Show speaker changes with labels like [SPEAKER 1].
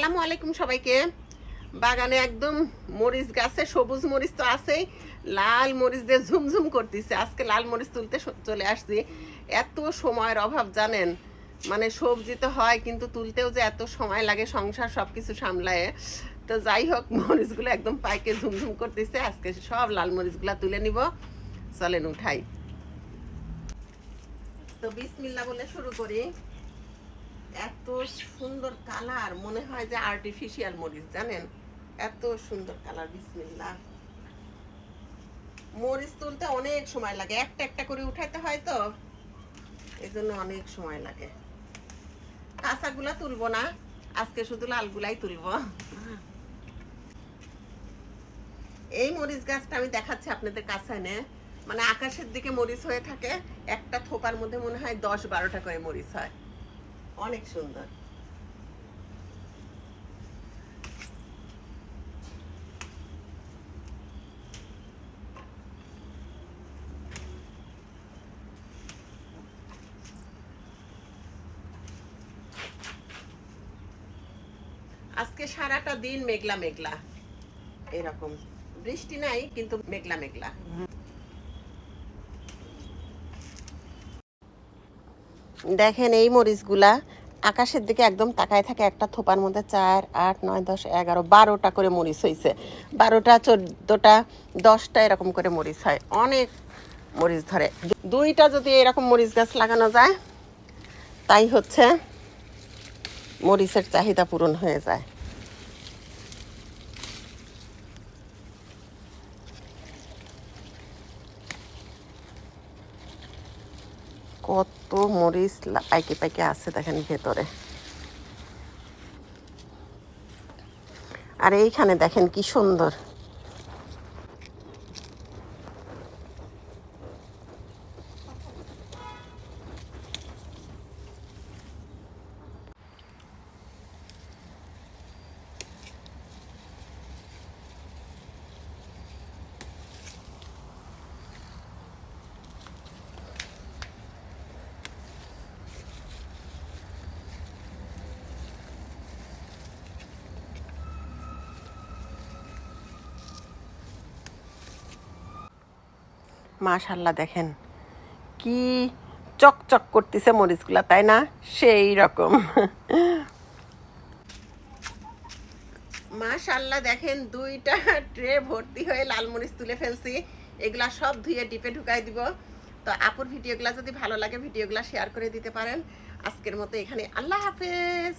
[SPEAKER 1] আসসালামু আলাইকুম সবাইকে। বাগানে একদম মরিচ গাছে সবুজ মরিচ তো আছেই। লাল মরিচ দিয়ে ঝুমঝুম করতেছে। আজকে লাল মরিচ তুলতে চলে আসছি। এত সময়ের অভাব, জানেন? মানে সবজি তো হয়, কিন্তু তুলতেও যে এত সময় লাগে, সংসার সব কিছু সামলায়। তো যাই হোক, মরিচগুলো একদম পাইকে ঝুমঝুম করতেছে। আজকে সব লাল মরিচগুলো তুলে নিব। চলেন উঠাই। তো বিসমিল্লা বলে শুরু করি। এত সুন্দর কালার, মনে হয় যে আর্টিফিশিয়াল মরিচ, জানেন? এত সুন্দর কালার বিসমিল্লা মরিচ তুলতে অনেক সময় লাগে, একটা একটা করে উঠাইতে হয় তো। এই জন্য অনেক সময় লাগে। কাঁচাগুলা তুলবো না, আজকে শুধু লালগুলাই তুলবো। এই মরিচ গাছটা আমি দেখাচ্ছি আপনাদের কাছে এনে মানে আকাশের দিকে মরিচ হয়ে থাকে, একটা থোপার মধ্যে মনে হয় দশ বারোটা করে মরিচ হয়। অনেক সুন্দর। আজকে সারাটা দিন মেঘলা মেঘলা এরকম। বৃষ্টি নাই কিন্তু মেঘলা মেঘলা দেখেন এই মরিচগুলা আকাশের দিকে একদম তাকায় থাকে, একটা থোপার মধ্যে চার, আট, নয়, দশ, এগারো, বারোটা করে মরিচ হয়েছে বারোটা, চোদ্দোটা, দশটা এরকম করে মরিচ হয়। অনেক মরিচ ধরে। দুইটা যদি এরকম মরিচ গাছ লাগানো যায়, তাই হচ্ছে মরিচের চাহিদা পূরণ হয়ে যায়। কত মরিচ পাইকে পাইকে আছে দেখেন ভেতরে। আর এইখানে দেখেন কি সুন্দর। মাশাল্লাহ দেখেন। কি চকচক করতেছে মরিচগুলা, তাই না? সেই রকম। মাশাল্লাহ দেখেন, দুইটা ট্রে ভর্তি হয়ে লাল মরিচ তুলে ফেলছি। এগুলা সব ধুয়ে ডিপে ঢুকাই দিব। তো আপুর ভিডিওগুলা যদি ভালো লাগে, ভিডিওগুলা শেয়ার করে দিতে পারেন। আজকের মতো এখানে, আল্লাহ হাফেজ।